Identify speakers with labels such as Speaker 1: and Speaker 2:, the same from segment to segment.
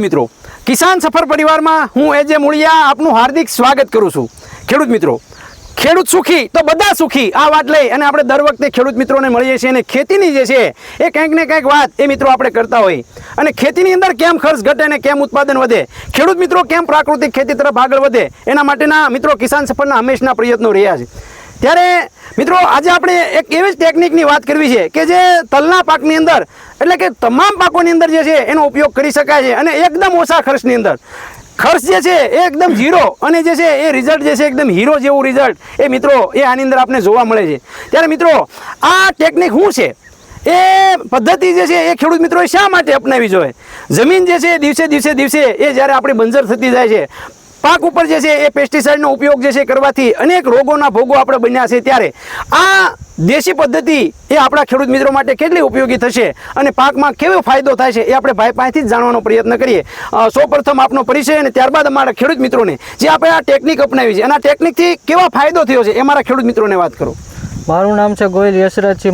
Speaker 1: મિત્રો, કિસાન સફર પરિવારમાં હું એજે મૂળિયા આપનું હાર્દિક સ્વાગત કરું છું. ખેડૂત મિત્રો, ખેડૂત સુખી તો બધા સુખી, આ વાત લઈ અને આપણે દર વખતે ખેડૂત મિત્રોને મળીએ છીએ અને ખેતીની જે છે, એ કંઈક ને કંઈક વાત એ મિત્રો આપણે કરતા હોય. અને ખેતીની અંદર કેમ ખર્ચ ઘટે અને કેમ ઉત્પાદન વધે, ખેડૂત મિત્રો કેમ પ્રાકૃતિક ખેતી તરફ આગળ વધે, એના માટેના મિત્રો કિસાન સફરના હંમેશના પ્રયત્નો રહ્યા છે. ત્યારે, મિત્રો, આજે આપણે એક એવી જ ટેકનિકની વાત કરવી છે કે જે તલના પાકની અંદર, એટલે કે તમામ પાકોની અંદર જે છે, એનો ઉપયોગ કરી શકાય છે અને એકદમ ઓછા ખર્ચની અંદર. ખર્ચ જે છે, એ એકદમ ઝીરો અને જે છે, એ રિઝલ્ટ જે છે, એકદમ હીરો જેવું રિઝલ્ટ એ મિત્રો, એ આની અંદર આપણે જોવા મળે છે. ત્યારે મિત્રો, આ ટેકનિક શું છે? એ પદ્ધતિ જે છે, એ ખેડૂત મિત્રોએ શા માટે અપનાવી જોઈએ? જમીન જે છે, દિવસે દિવસે દિવસે, એ જ્યારે આપણી બંજર થતી જાય છે પાક ઉપર જે છે એ પેસ્ટિસાઇડનો ઉપયોગ જે છે કરવાથી અનેક રોગોના ભોગો આપણે બન્યા છે ત્યારે. આ દેશી પદ્ધતિ એ આપણા ખેડૂત મિત્રો માટે કેટલી ઉપયોગી થશે અને પાકમાં કેવો ફાયદો થાય છે એ આપણે ભાઈ પાસેથી જ જાણવાનો પ્રયત્ન કરીએ. સૌપ્રથમ આપનો પરિચય અને ત્યારબાદ અમારા ખેડૂત મિત્રોને જે આપણે આ ટેકનિક અપનાવી છે. અને ટેકનિકથી કેવા ફાયદો થયો છે એ મારા ખેડૂત મિત્રોને વાત કરો.
Speaker 2: મારું નામ છે ગોયલ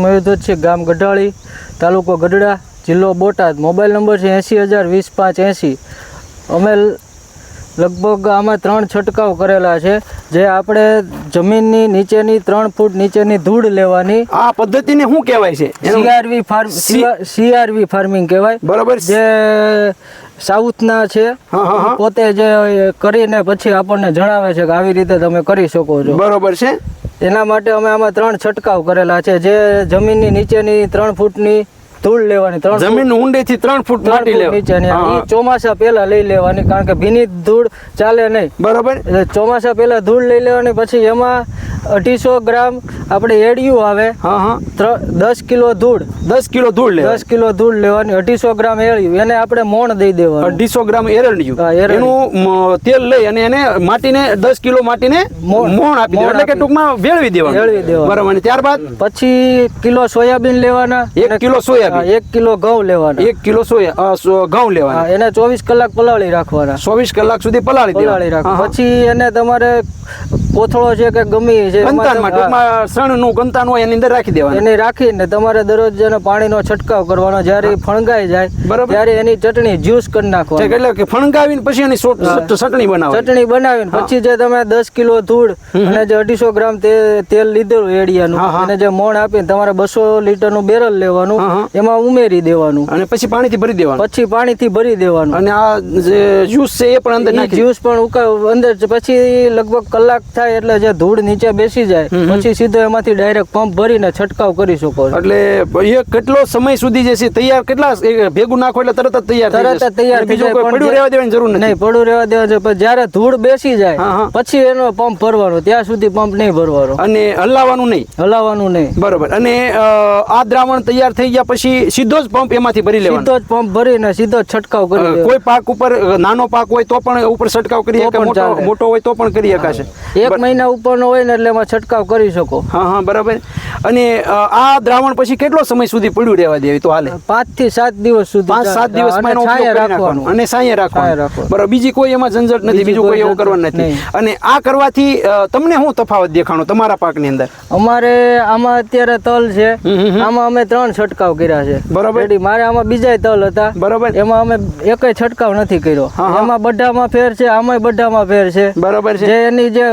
Speaker 2: મયુદત છે ગામ ગઢાળી, તાલુકો ગઢડા, જિલ્લો બોટાદ. મોબાઈલ નંબર છે એંસી હજાર વીસ પાંચ એંસી અમે લગભગ આમાં ત્રણ છંટકાવ કરેલા છે જે આપણે જમીનની નીચેની ત્રણ ફૂટ નીચેની ધૂળ લેવાની
Speaker 1: આ પદ્ધતિને શું કહેવાય છે?
Speaker 2: સીઆરવી ફાર્મ સીઆરવી ફાર્મિંગ કહેવાય.
Speaker 1: બરાબર.
Speaker 2: જે સાઉથના છે. પોતે જે કરીને પછી આપણને જણાવે છે કે આવી રીતે તમે કરી શકો છો.
Speaker 1: બરોબર છે.
Speaker 2: એના માટે અમે આમાં ત્રણ છંટકાવ કરેલા છે જે જમીનની નીચેની ત્રણ ફૂટની ધૂળ લેવાની ત્રણ જમીન
Speaker 1: જમીન ઊંડેથી ત્રણ ફૂટ માટી
Speaker 2: ફૂટ
Speaker 1: લેવા.
Speaker 2: નીચેની
Speaker 1: હા,
Speaker 2: ચોમાસા પહેલા લઈ લેવાની કારણ કે ભીની ધૂળ ચાલે નહીં.
Speaker 1: બરોબર.
Speaker 2: ચોમાસા પહેલા ધૂળ લઈ લેવાની પછી એમાં અઢીસો ગ્રામ આપણે એડિયું આવે.
Speaker 1: હા હા.
Speaker 2: દસ કિલો ધૂળ.
Speaker 1: દસ કિલો ધૂળ લે
Speaker 2: દસ કિલો ધૂળ લેવાની અઢીસો ગ્રામ એડિયું એને આપણે મોણ દઈ દેવાનું.
Speaker 1: અઢીસો ગ્રામ
Speaker 2: એરળિયું
Speaker 1: એનું તેલ લઈ અને એને માટીને દસ કિલો માટીને
Speaker 2: મોણ.
Speaker 1: આપી એટલે કે ટૂંકમાં વેળવી દેવાનું.
Speaker 2: વેળવી દેવાનું.
Speaker 1: બરાબર. અને ત્યારબાદ?
Speaker 2: પછી કિલો સોયાબીન લેવાના.
Speaker 1: એક કિલો સોયાબીન.
Speaker 2: એક કિલો ઘઉં લેવાના.
Speaker 1: એક કિલો સોયા ઘઉં લેવાના.
Speaker 2: એને ચોવીસ કલાક પલાળી રાખવાના.
Speaker 1: ચોવીસ કલાક સુધી પલાળી
Speaker 2: પલાળી
Speaker 1: દેવાના.
Speaker 2: રાખો
Speaker 1: હા, હા.
Speaker 2: પછી એને તમારે કોથળો છે કે ગમી છે
Speaker 1: સણનું કંતાન હોય એની અંદર રાખી દેવાનું.
Speaker 2: એને રાખીને તમારે દરરોજ એને પાણીનો છંટકાવ કરવાનો જ્યારે ફણગાઈ જાય
Speaker 1: બરાબર.
Speaker 2: ત્યારે એની ચટણી જ્યુસ કરી નાખવાની.
Speaker 1: એટલે કે ફણગાવીને પછી એની ચટણી બનાવો
Speaker 2: ચટણી બનાવીને પછી જે તમે દસ કિલો ધૂળ અને જે અઢીસો ગ્રામ તેલ લીધેલું એડિયાનું. અને જે મોણ આપીને તમારે બસો લીટરનું બેરલ લેવાનું. એમાં ઉમેરી દેવાનું.
Speaker 1: અને પછી પાણીથી ભરી દેવાનું.
Speaker 2: પછી પાણીથી ભરી દેવાનું.
Speaker 1: અને આ જે જ્યુસ છે એ પણ અંદર
Speaker 2: જ્યુસ પણ અંદર પછી લગભગ કલાક થાય એટલે જે ધૂળ નીચે બેસી જાય પછી સીધો એમાંથી ડાયરેક્ટ પંપ ભરીને છંટકાવ કરી શકો
Speaker 1: એટલે એ કેટલો સમય સુધી જે છે તૈયાર કેટલા ભેગું નાખો એટલે તરત જ તૈયાર
Speaker 2: તરત જ તૈયાર
Speaker 1: બીજું કોઈ પડ્યું રહેવા દેવાની જરૂર નથી?
Speaker 2: નહીં પડ્યું રહેવા દેવા પણ જ્યારે ધૂળ બેસી જાય પછી એનો પંપ ભરવાનો ત્યાં સુધી પંપ નહીં ભરવાનો.
Speaker 1: અને હલાવવાનું નહીં?
Speaker 2: હલાવવાનું નહીં.
Speaker 1: બરોબર. અને આ દ્રાવણ તૈયાર થઈ ગયા પછી સીધો જ પંપ એમાંથી ભરી લેવાનો?
Speaker 2: સીધો જ પંપ ભરીને સીધો છંટકાવ કરી
Speaker 1: કોઈ પાક ઉપર નાનો પાક હોય તો પણ ઉપર છંટકાવ કરી
Speaker 2: શકાય
Speaker 1: મોટો મોટો હોય તો પણ કરી શકાશે
Speaker 2: એક મહિના ઉપરનો હોય ને એટલે એમાં છંટકાવ કરી શકો.
Speaker 1: હા હા બરાબર. અને આ દ્રાવણ પછી કેટલો સમય સુધી પડ્યું રહેવા દેવી તો હાલે.
Speaker 2: પાંચથી સાત દિવસ સુધી
Speaker 1: પાંચ સાત દિવસ રાખવાનું.
Speaker 2: અને
Speaker 1: સાંય રાખવાનું. બરાબર. બીજી કોઈ એમાં ઝંઝટ નથી
Speaker 2: બીજું
Speaker 1: કોઈ એવું કરવાનું નથી. અને આ કરવાથી તમને શું તફાવત દેખાણો તમારા પાકની અંદર?
Speaker 2: અમારે આમાં અત્યારે તલ છે. આમાં અમે ત્રણ છંટકાવ કર્યા છે.
Speaker 1: બરાબર.
Speaker 2: મારે આમાં બીજા તલ હતા.
Speaker 1: બરાબર.
Speaker 2: એમાં અમે એકય છંટકાવ નથી કર્યો.
Speaker 1: હા.
Speaker 2: બધામાં ફેર છે આમાંય બધામાં ફેર છે.
Speaker 1: બરાબર છે.
Speaker 2: જે એની જે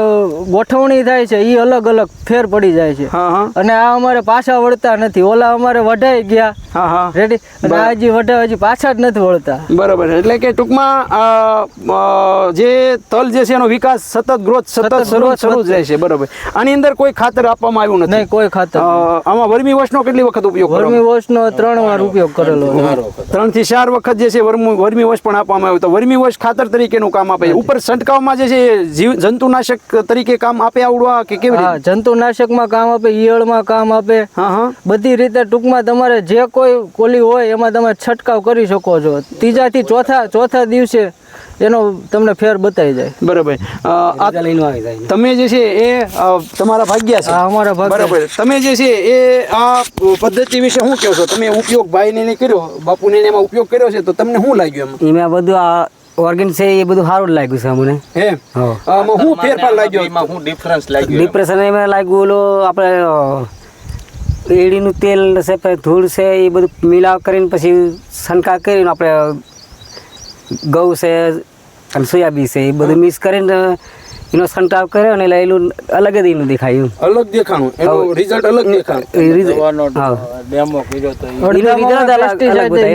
Speaker 2: ગોઠવણી થાય છે એ અલગ અલગ ફેર પડી જાય છે.
Speaker 1: હા હા.
Speaker 2: અને આ અમારે પાછા વળતા નથી. ઓલા અમારે વઢાઈ ગયા.
Speaker 1: હા હા.
Speaker 2: રેડી અને આ હજી વઢાય હજી પાછા જ નથી વળતા.
Speaker 1: બરાબર. એટલે કે ટૂંકમાં જે તલ જે છે એનો વિકાસ સતત ગ્રોથ સતત શરૂ
Speaker 2: growth
Speaker 1: શરૂ જ રહે છે. બરાબર. આની અંદર કોઈ ખાતર આપવામાં આવ્યું નથી.
Speaker 2: કોઈ ખાતર
Speaker 1: આમાં વર્મી વોશનો કેટલી વખત ઉપયોગ
Speaker 2: વર્મી વોશનો ત્રણ વાર ઉપયોગ કરેલો છે.
Speaker 1: ત્રણથી ચાર વખત જે છે વર્મી વર્મી વોશ પણ આપવામાં આવ્યું. તો વર્મી વોશ ખાતર તરીકેનું કામ આપે ઉપર છંટકાવમાં જે છે જીવ જંતુનાશક તરીકે કામ આપે આવડવા કે કેવી
Speaker 2: હા જંતુનાશકમાં કામ આપે ઈયળમાં કામ આપે.
Speaker 1: હા હા.
Speaker 2: બધી રીતે ટૂંકમાં તમારે જે કોઈ કોલી હોય એમાં તમે છંટકાવ કરી શકો છો. ત્રીજાથી ચોથા ચોથા દિવસે એનો તમને ફેર બતાવી જાય.
Speaker 1: બરાબર. તમે જે છે એ તમારા ભાગ્યા છે?
Speaker 2: અમારા ભાગ્યા.
Speaker 1: બરાબર. તમે જે છે એ આ પદ્ધતિ વિશે શું કહો છો તમે ઉપયોગ ભાઈને ને કર્યો બાપુને ને એમાં ઉપયોગ કર્યો છે તો તમને શું લાગ્યું એમાં?
Speaker 3: એમાં બધું આ ઓર્ગેન છે એ બધું સારું લાગ્યું છે અમને.
Speaker 1: એમ?
Speaker 3: હા.
Speaker 1: આમાં ફેરફાર લાગ્યો?
Speaker 4: એમાં હું ડિફરન્સ લાગ્યો
Speaker 3: ડિપ્રેશન એમાં લાગ્યું ઓલો આપણે એડીનું તેલ છે પછી ધૂળ છે એ બધું મિલાવ કરીને પછી છંટકાવ કરીને આપણે ઘઉં છે અને સોયાબીન છે એ બધું મિક્સ કરીને એનો છંટાવ કર્યો અને એટલે એનું અલગ જ એનું દેખાયું
Speaker 1: અલગ દેખાણું. એનું રિઝલ્ટ અલગ દેખાણું.
Speaker 2: ડેમો કર્યો તો.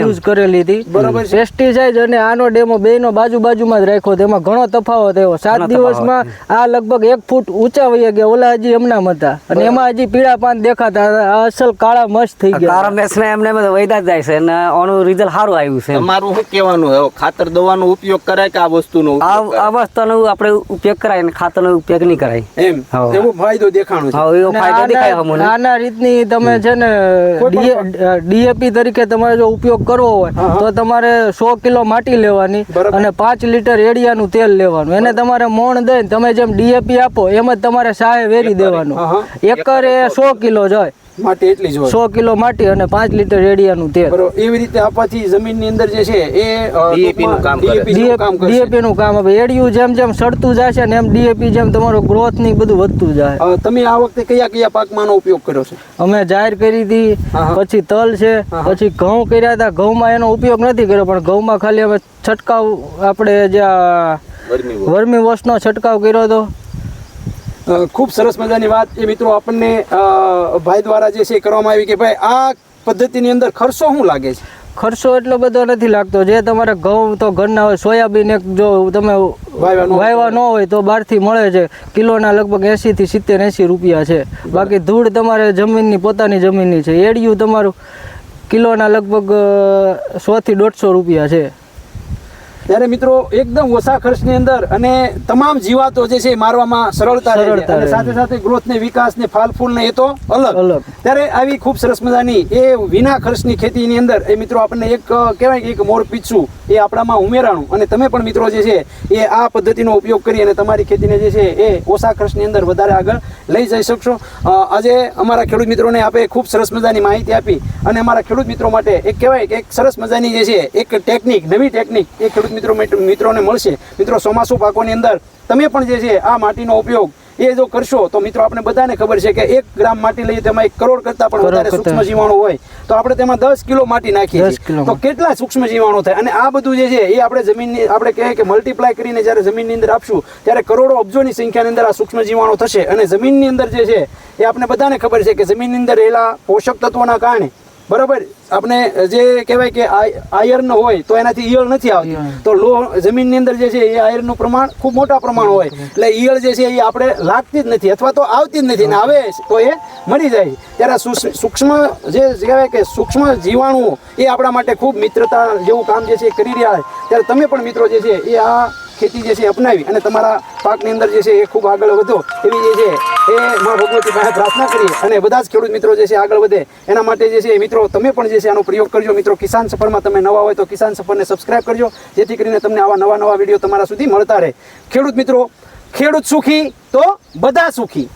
Speaker 2: યુઝ કરેલી હતી.
Speaker 1: બરાબર.
Speaker 2: પેસ્ટિસાઇડ અને આનો ડેમો બેનો બાજુ બાજુમાં જ રાખ્યો તેમાં ઘણો તફાવત આવ્યો સાત દિવસમાં આ લગભગ એક ફૂટ ઊંચા વહી ગયા. ઓલા હજી એમના હતા. અને એમાં હજી પીળા પાન દેખાતા. હતા. આ અસલ કાળા મસ્ત થઈ ગયા.
Speaker 3: કારા મેસને એમને એમ વૈદા જાય છે. અને આનું રિઝલ્ટ સારું આવ્યું છે
Speaker 4: મારું શું કહેવાનું? હવે ખાતર દવાનો ઉપયોગ કરાય કે આ વસ્તુનો
Speaker 3: આ વસ્તુનો આપણે ઉપયોગ કરાય અને ખાતરનો ઉપયોગ નહીં કરાય.
Speaker 1: એમ? એવો ફાયદો દેખાણો છે.
Speaker 3: હા એવો ફાયદો દેખાય અમને
Speaker 2: આના રીતની તમે છે ને ડીએપી તરીકે તમારે જો ઉપયોગ કરવો હોય તો તમારે સો કિલો માટી લેવાની અને પાંચ લીટર એડિયાનું તેલ લેવાનું. એને તમારે મોણ દઈને તમે જેમ ડીએપી આપો એમ જ તમારે સાહે વેરી દેવાનું. એકર એ સો કિલો જાય
Speaker 1: માટે એટલી જ હોય
Speaker 2: સો કિલો માટી અને પાંચ લીટર એડિયાનું તેલ
Speaker 1: એવી રીતે આપવાથી જમીનની અંદર જે છે એ અ,
Speaker 4: નું કામ કરે.
Speaker 1: કામ
Speaker 2: ડીએપી નું કામ હવે એડિયું જેમ જેમ સડતું જશે ને એમ ડીએપી જેમ તમારો ગ્રોથની બધું વધતું જાય
Speaker 1: તમે આ વખતે કયા કયા પાકમાં ઉપયોગ કર્યો છે
Speaker 2: અમે જાહેર કરી હતી. પછી તલ છે. પછી ઘઉં કર્યા હતા ઘઉંમાં એનો ઉપયોગ નથી કર્યો પણ ઘઉંમાં ખાલી અમે છંટકાવ આપણે જે. વર્મી વોશનો છંટકાવ કર્યો હતો
Speaker 1: ખૂબ સરસ મજાની વાત એ મિત્રો આપણને ભાઈ દ્વારા જે છે કરવામાં આવી કે ભાઈ આ પદ્ધતિની અંદર ખર્ચો શું લાગે છે?
Speaker 2: ખર્ચો એટલો બધો નથી લાગતો. જે તમારે ઘઉં તો ઘરના હોય સોયાબીન એક જો તમે
Speaker 1: વાયવા ન હોય.
Speaker 2: વાવ્યા ન હોય તો બહારથી મળે છે. કિલોના લગભગ એંશીથી સિત્તેર એંસી રૂપિયા છે. બાકી ધૂળ તમારે જમીનની પોતાની જમીનની છે. એડિયું તમારું કિલોના લગભગ સો થી દોઢસો રૂપિયા છે.
Speaker 1: ત્યારે મિત્રો એકદમ ઓછા ખર્ચની અંદર અને તમામ જીવાતો જે છે એ મારવામાં સરળતા રહે
Speaker 2: સરળતા
Speaker 1: અને સાથે સાથે ગ્રોથ ને વિકાસ ને ફાલ ફૂલ ને એ તો અલગ.
Speaker 2: અલગ.
Speaker 1: ત્યારે આવી ખૂબ સરસ મજાની એ વિના ખર્ચની ખેતીની અંદર એ મિત્રો આપણને એક કહેવાય કે એક મોર પીછું એ આપણામાં ઉમેરાણું. અને તમે પણ મિત્રો જે છે એ આ પદ્ધતિનો ઉપયોગ કરી અને તમારી ખેતીને જે છે એ ઓછા ખર્ચની અંદર વધારે આગળ લઈ જઈ શકશો. આજે અમારા ખેડૂત મિત્રોને આપે ખૂબ સરસ મજાની માહિતી આપી અને અમારા ખેડૂત મિત્રો માટે એક કહેવાય કે એક સરસ મજાની જે છે એક ટેકનિક નવી ટેકનિક એ ખેડૂત મિત્રો મિત્રોને મળશે. મિત્રો ચોમાસું પાકોની અંદર તમે પણ જે છે આ માટીનો ઉપયોગ એ જો કરશો તો મિત્રો આપણે બધાને ખબર છે કે એક ગ્રામ માટી લઈએ તેમાં એક કરોડ કરતા પણ વધારે સૂક્ષ્મ જીવાણુ હોય. તો આપણે તેમાં દસ કિલો માટી નાખીએ
Speaker 2: 10
Speaker 1: છીએ.
Speaker 2: કિલો
Speaker 1: તો કેટલા સૂક્ષ્મ જીવાણુ થાય? અને આ બધું જે છે એ આપણે જમીનની આપણે કહે કે મલ્ટીપ્લાય કરીને જ્યારે જમીનની અંદર આપશું ત્યારે કરોડો અબજોની સંખ્યાની અંદર આ સૂક્ષ્મ જીવાણુ થશે. અને જમીનની અંદર જે છે એ આપણે બધાને ખબર છે કે જમીનની અંદર રહેલા પોષક તત્વોના કારણે બરાબર? આપણે જે કહેવાય કે આયર્ન હોય તો એનાથી ઈયળ નથી આવતી. તો લો જમીનની અંદર જે છે એ આયર્નનું પ્રમાણ ખૂબ મોટા પ્રમાણ હોય. એટલે ઈયળ જે છે એ આપણે લાગતી જ નથી અથવા તો આવતી જ નથી ને આવે તો એ મરી જાય. ત્યારે સૂક્ષ્મ- સૂક્ષ્મ જે કહેવાય કે સૂક્ષ્મ જીવાણુઓ એ આપણા માટે ખૂબ મિત્રતા જેવું કામ જે છે એ કરી રહ્યા છે. ત્યારે તમે પણ મિત્રો જે છે એ આ ખેતી જે છે અપનાવી અને તમારા પાકની અંદર જે છે એ ખૂબ આગળ વધો એવી જે છે એ મા ભગવતી પાસે પ્રાર્થના કરીએ અને બધા જ ખેડૂત મિત્રો જે છે આગળ વધે. એના માટે જે છે મિત્રો, તમે પણ જે છે આનો પ્રયોગ કરજો. મિત્રો, કિસાન સફરમાં તમે નવા હોય તો કિસાન સફરને સબસ્ક્રાઇબ કરજો. જેથી કરીને તમને આવા નવા નવા વીડિયો તમારા સુધી મળતા રહે. ખેડૂત મિત્રો, ખેડૂત સુખી તો બધા સુખી.